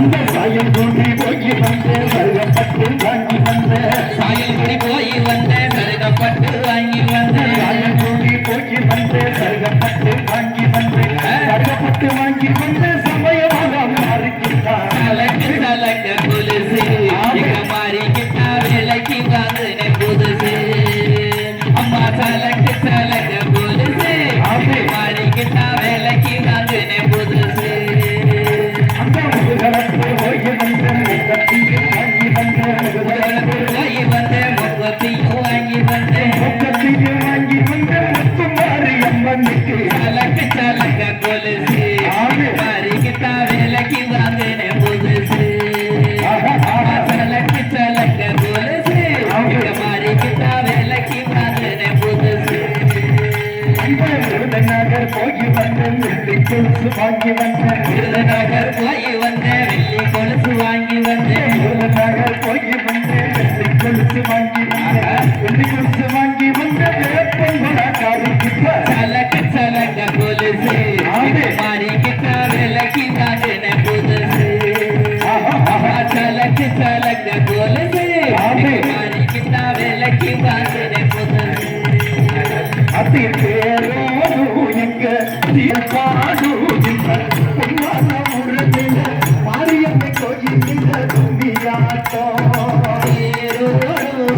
அந்த சாயம் தூண்டி போய் வந்த சருகப்பட்டு வாங்கி வந்த. சாயம் குடி போய் வந்த சருகப்பட்டு வாங்கி வந்த. சாயம் தூண்டி போய் வந்த சருகப்பட்டு வாங்கி வந்த விருதுநகர் போய் வந்த வெள்ளி கொலுசு வாங்கி வந்த விருதுநகர் போய் வந்த வெள்ளி கொலுசு வாங்கி வந்த வெள்ளி கொலுசு வாங்கி வந்த சலக்க சலக்க கொலுசு மாறிக்கிட்ட விளக்கினாது புதுசு சலக்க அது பேரோடு எங்க தீர்ப்பாடு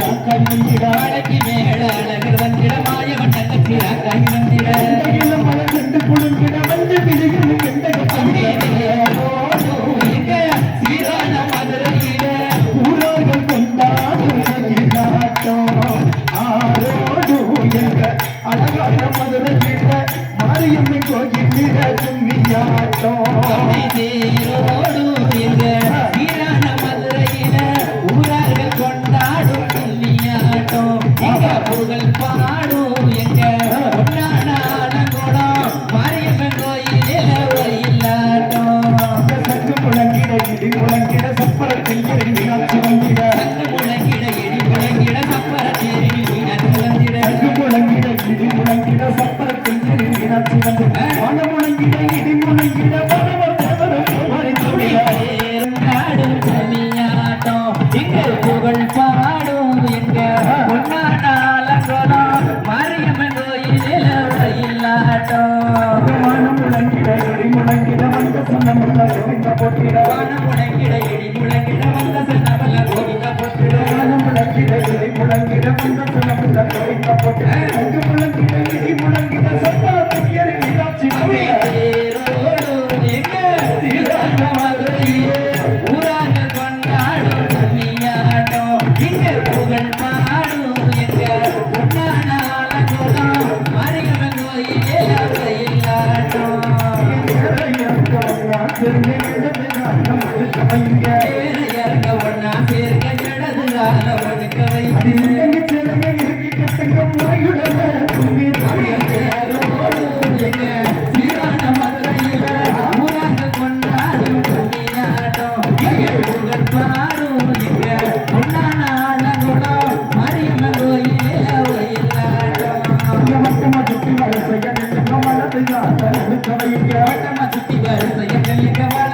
I can't believe I'm gonna keep பாடும் எங்க புகழ் பாடும் எங்க முழங்க சுத்தி வருசையில்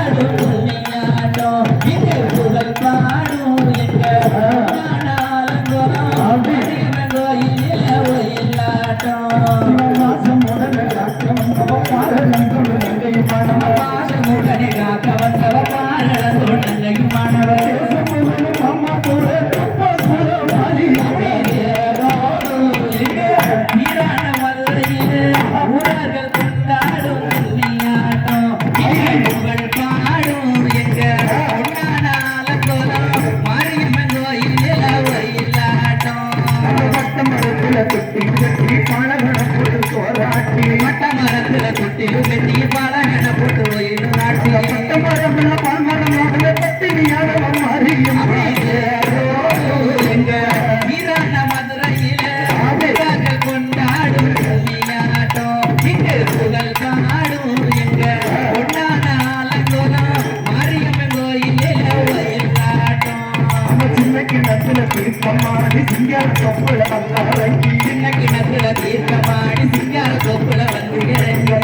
தீர்க்கமாடி சிங்கார தொப்புல வந்தவங்க சின்ன கிணத்துல தீர்க்கமாடி சிங்கார தொப்புல வந்து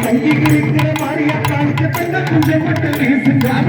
தங்கி இருக்கிற மாதிரியா காணிக்க பெண்ண குஞ்சப்பட்டு சிங்கார